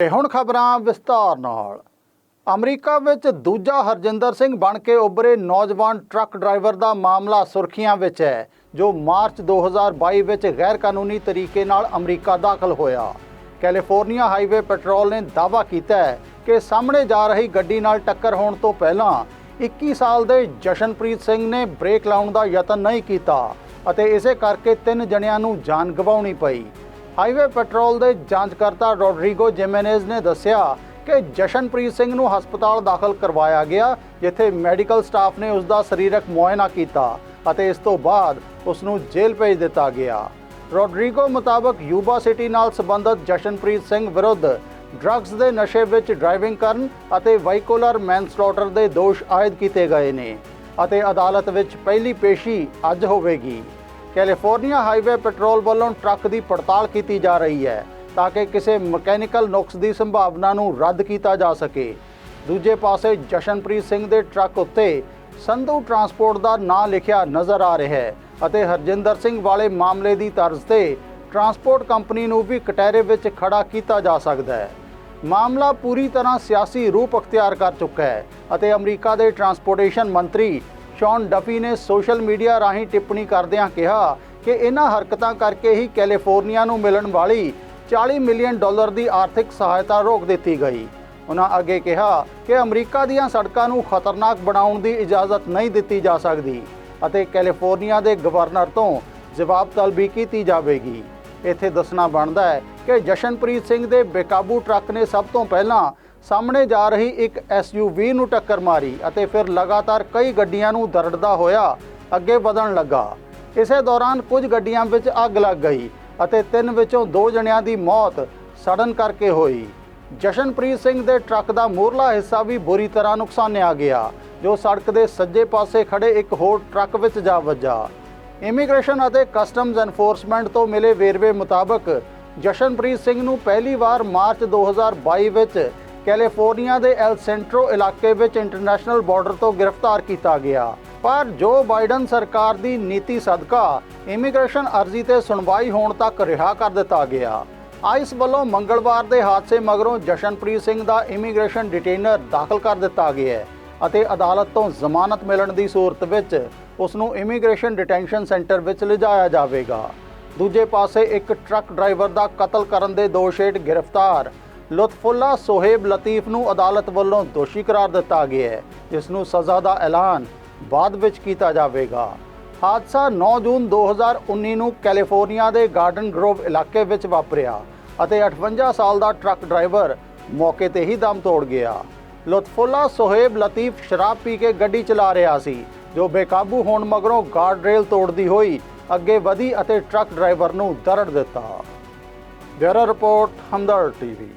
ਤੇ ਹੁਣ ਖਬਰਾਂ ਵਿਸਤਾਰ ਨਾਲ। ਅਮਰੀਕਾ ਵਿੱਚ ਦੂਜਾ ਹਰਜਿੰਦਰ ਸਿੰਘ ਬਣ ਕੇ ਉੱਭਰੇ ਨੌਜਵਾਨ ਟਰੱਕ ਡਰਾਈਵਰ ਦਾ ਮਾਮਲਾ ਸੁਰਖੀਆਂ ਵਿੱਚ ਹੈ, ਜੋ ਮਾਰਚ 2022 ਵਿੱਚ ਗੈਰ ਕਾਨੂੰਨੀ ਤਰੀਕੇ ਨਾਲ ਅਮਰੀਕਾ ਦਾਖਲ ਹੋਇਆ। ਕੈਲੀਫੋਰਨੀਆ ਹਾਈਵੇ ਪੈਟਰੋਲ ਨੇ ਦਾਅਵਾ ਕੀਤਾ ਹੈ ਕਿ ਸਾਹਮਣੇ ਜਾ ਰਹੀ ਗੱਡੀ ਨਾਲ ਟੱਕਰ ਹੋਣ ਤੋਂ ਪਹਿਲਾਂ 21 ਸਾਲ ਦੇ ਜਸ਼ਨਪ੍ਰੀਤ ਸਿੰਘ ਨੇ ਬ੍ਰੇਕ ਲਾਉਣ ਦਾ ਯਤਨ ਨਹੀਂ ਕੀਤਾ ਅਤੇ ਇਸੇ ਕਰਕੇ ਤਿੰਨ ਜਣਿਆਂ ਨੂੰ ਜਾਨ ਗਵਾਉਣੀ ਪਈ। ਹਾਈਵੇ ਪੈਟਰੋਲ ਦੇ ਜਾਂਚਕਰਤਾ ਰੋਡਰੀਗੋ ਜਿਮੇਨੇਜ਼ ਨੇ ਦੱਸਿਆ ਕਿ ਜਸ਼ਨਪ੍ਰੀਤ ਸਿੰਘ ਨੂੰ ਹਸਪਤਾਲ ਦਾਖਲ ਕਰਵਾਇਆ ਗਿਆ, ਜਿੱਥੇ ਮੈਡੀਕਲ ਸਟਾਫ ਨੇ ਉਸ ਦਾ ਸਰੀਰਕ ਮੁਆਇਨਾ ਕੀਤਾ ਅਤੇ ਇਸ ਤੋਂ ਬਾਅਦ ਉਸ ਨੂੰ ਜੇਲ੍ਹ ਭੇਜ ਦਿੱਤਾ ਗਿਆ। ਰੋਡਰੀਗੋ ਮੁਤਾਬਕ ਯੂਬਾ ਸਿਟੀ ਨਾਲ ਸੰਬੰਧਿਤ ਜਸ਼ਨਪ੍ਰੀਤ ਸਿੰਘ ਵਿਰੁੱਧ ਡਰੱਗਸ ਦੇ ਨਸ਼ੇ ਵਿੱਚ ਡਰਾਈਵਿੰਗ ਕਰਨ ਅਤੇ ਵਾਈਕੋਲਰ ਮੈਨਸਲੌਟਰ ਦੇ ਦੋਸ਼ ਆਇਦ ਕੀਤੇ ਗਏ ਨੇ ਅਤੇ ਅਦਾਲਤ ਵਿੱਚ ਪਹਿਲੀ ਪੇਸ਼ੀ ਅੱਜ ਹੋਵੇਗੀ। ਕੈਲੀਫੋਰਨੀਆ ਹਾਈਵੇ ਪੈਟਰੋਲ ਵੱਲੋਂ ਟਰੱਕ ਦੀ ਪੜਤਾਲ ਕੀਤੀ ਜਾ ਰਹੀ ਹੈ ਤਾਂ ਕਿ ਕਿਸੇ ਮਕੈਨੀਕਲ ਨੁਕਸ ਦੀ ਸੰਭਾਵਨਾ ਨੂੰ ਰੱਦ ਕੀਤਾ ਜਾ ਸਕੇ। ਦੂਜੇ ਪਾਸੇ ਜਸ਼ਨਪ੍ਰੀਤ ਸਿੰਘ ਦੇ ਟਰੱਕ ਉੱਤੇ ਸੰਧੂ ਟਰਾਂਸਪੋਰਟ ਦਾ ਨਾਂ ਲਿਖਿਆ ਨਜ਼ਰ ਆ ਰਿਹਾ ਹੈ ਅਤੇ ਹਰਜਿੰਦਰ ਸਿੰਘ ਵਾਲੇ ਮਾਮਲੇ ਦੀ ਤਰਜ਼ ਤੇ ਟਰਾਂਸਪੋਰਟ ਕੰਪਨੀ ਨੂੰ ਵੀ ਕਟਹਿਰੇ ਵਿੱਚ ਖੜਾ ਕੀਤਾ ਜਾ ਸਕਦਾ ਹੈ। ਮਾਮਲਾ ਪੂਰੀ ਤਰ੍ਹਾਂ ਸਿਆਸੀ ਰੂਪ ਅਖਤਿਆਰ ਕਰ ਚੁੱਕਾ ਹੈ ਅਤੇ ਅਮਰੀਕਾ ਦੇ ਟਰਾਂਸਪੋਰਟੇਸ਼ਨ ਮੰਤਰੀ ਸ਼ੌਨ ਡਫੀ ਨੇ ਸੋਸ਼ਲ ਮੀਡੀਆ ਰਾਹੀਂ ਟਿੱਪਣੀ ਕਰਦਿਆਂ ਕਿਹਾ ਕਿ ਇਹਨਾਂ ਹਰਕਤਾਂ ਕਰਕੇ ਹੀ ਕੈਲੀਫੋਰਨੀਆ ਨੂੰ ਮਿਲਣ ਵਾਲੀ 40 ਮਿਲੀਅਨ ਡਾਲਰ ਦੀ ਆਰਥਿਕ ਸਹਾਇਤਾ ਰੋਕ ਦਿੱਤੀ ਗਈ। ਉਹਨਾਂ ਅੱਗੇ ਕਿਹਾ ਕਿ ਅਮਰੀਕਾ ਦੀਆਂ ਸੜਕਾਂ ਨੂੰ ਖਤਰਨਾਕ ਬਣਾਉਣ ਦੀ ਇਜਾਜ਼ਤ ਨਹੀਂ ਦਿੱਤੀ ਜਾ ਸਕਦੀ ਅਤੇ ਕੈਲੀਫੋਰਨੀਆ ਦੇ ਗਵਰਨਰ ਤੋਂ ਜਵਾਬ ਤਲਬੀ ਕੀਤੀ ਜਾਵੇਗੀ। ਇੱਥੇ ਦੱਸਣਾ ਬਣਦਾ ਹੈ ਕਿ ਜਸ਼ਨਪ੍ਰੀਤ ਸਿੰਘ ਦੇ ਬੇਕਾਬੂ ਟਰੱਕ ਨੇ ਸਭ ਤੋਂ ਪਹਿਲਾਂ ਸਾਹਮਣੇ ਜਾ ਰਹੀ ਇੱਕ ਐਸਯੂਵੀ ਨੂੰ ਟੱਕਰ ਮਾਰੀ ਅਤੇ ਫਿਰ ਲਗਾਤਾਰ ਕਈ ਗੱਡੀਆਂ ਨੂੰ ਦਰੜਦਾ ਹੋਇਆ ਅੱਗੇ ਵਧਣ ਲੱਗਾ। ਇਸੇ ਦੌਰਾਨ ਕੁਝ ਗੱਡੀਆਂ ਵਿੱਚ ਅੱਗ ਲੱਗ ਗਈ ਅਤੇ ਤਿੰਨ ਵਿੱਚੋਂ ਦੋ ਜਣਿਆਂ ਦੀ ਮੌਤ ਸੜਨ ਕਰਕੇ ਹੋਈ। ਜਸ਼ਨਪ੍ਰੀਤ ਸਿੰਘ ਦੇ ਟਰੱਕ ਦਾ ਮੂਹਰਲਾ ਹਿੱਸਾ ਵੀ ਬੁਰੀ ਤਰ੍ਹਾਂ ਨੁਕਸਾਨਿਆ ਗਿਆ, ਜੋ ਸੜਕ ਦੇ ਸੱਜੇ ਪਾਸੇ ਖੜੇ ਇੱਕ ਹੋਰ ਟਰੱਕ ਵਿੱਚ ਜਾ ਵੱਜਾ। ਇਮੀਗ੍ਰੇਸ਼ਨ ਅਤੇ ਕਸਟਮਜ਼ ਐਨਫੋਰਸਮੈਂਟ ਤੋਂ ਮਿਲੇ ਵੇਰਵੇ ਮੁਤਾਬਕ ਜਸ਼ਨਪ੍ਰੀਤ ਸਿੰਘ ਨੂੰ ਪਹਿਲੀ ਵਾਰ ਮਾਰਚ 2022 ਵਿੱਚ ਕੈਲੀਫੋਰਨੀਆ ਦੇ ਐਲ ਸੈਂਟਰੋ ਇਲਾਕੇ ਵਿੱਚ ਇੰਟਰਨੈਸ਼ਨਲ ਬਾਰਡਰ ਤੋਂ ਗ੍ਰਿਫਤਾਰ ਕੀਤਾ ਗਿਆ। ਪਰ ਜੋ ਬਾਈਡਨ ਸਰਕਾਰ ਦੀ ਨੀਤੀ ਸਦਕਾ ਇਮੀਗ੍ਰੇਸ਼ਨ ਅਰਜ਼ੀ ਤੇ ਸੁਣਵਾਈ ਹੋਣ ਤੱਕ ਰਿਹਾ ਕਰ ਦਿੱਤਾ ਗਿਆ। ਆਈਸ ਵੱਲੋਂ ਮੰਗਲਵਾਰ ਦੇ ਹਾਦਸੇ ਮਗਰੋਂ ਜਸ਼ਨਪ੍ਰੀਤ ਸਿੰਘ ਦਾ ਇਮੀਗ੍ਰੇਸ਼ਨ ਡਿਟੇਨਰ ਦਾਖਲ ਕਰ ਦਿੱਤਾ ਗਿਆ ਅਤੇ ਅਦਾਲਤ ਤੋਂ ਜ਼ਮਾਨਤ ਮਿਲਣ ਦੀ ਸੂਰਤ ਵਿੱਚ ਉਸ ਨੂੰ ਇਮੀਗ੍ਰੇਸ਼ਨ ਡਿਟੈਂਸ਼ਨ ਸੈਂਟਰ ਵਿੱਚ ਲਿਜਾਇਆ ਜਾਵੇਗਾ। ਦੂਜੇ ਪਾਸੇ ਇੱਕ ਟਰੱਕ ਡਰਾਈਵਰ ਦਾ ਕਤਲ ਕਰਨ ਦੇ ਦੋਸ਼ ਹੇਠ ਗ੍ਰਿਫਤਾਰ ਲੁਤਫੁੱਲਾ ਸੋਹੇਬ ਲਤੀਫ ਨੂੰ ਅਦਾਲਤ ਵੱਲੋਂ ਦੋਸ਼ੀ ਕਰਾਰ ਦਿੱਤਾ ਗਿਆ ਹੈ, ਜਿਸ ਨੂੰ ਸਜ਼ਾ ਦਾ ਐਲਾਨ ਬਾਅਦ ਵਿੱਚ ਕੀਤਾ ਜਾਵੇਗਾ। ਹਾਦਸਾ 9 ਜੂਨ 2019 ਨੂੰ ਕੈਲੀਫੋਰਨੀਆ ਦੇ ਗਾਰਡਨ ਗਰੋਵ ਇਲਾਕੇ ਵਿੱਚ ਵਾਪਰਿਆ ਅਤੇ 58 ਸਾਲ ਦਾ ਟਰੱਕ ਡਰਾਈਵਰ ਮੌਕੇ ਤੇ ਹੀ ਦਮ ਤੋੜ ਗਿਆ। ਲੁਤਫੁੱਲਾ ਸੋਹੇਬ ਲਤੀਫ ਸ਼ਰਾਬ ਪੀ ਕੇ ਗੱਡੀ ਚਲਾ ਰਿਹਾ ਸੀ, ਜੋ ਬੇਕਾਬੂ ਹੋਣ ਮਗਰੋਂ ਗਾਰਡ ਰੇਲ ਤੋੜਦੀ ਹੋਈ ਅੱਗੇ ਵਧੀ ਅਤੇ ਟਰੱਕ ਡਰਾਈਵਰ ਨੂੰ ਦਰੜ ਦਿੱਤਾ। Bureau report Hamdard TV.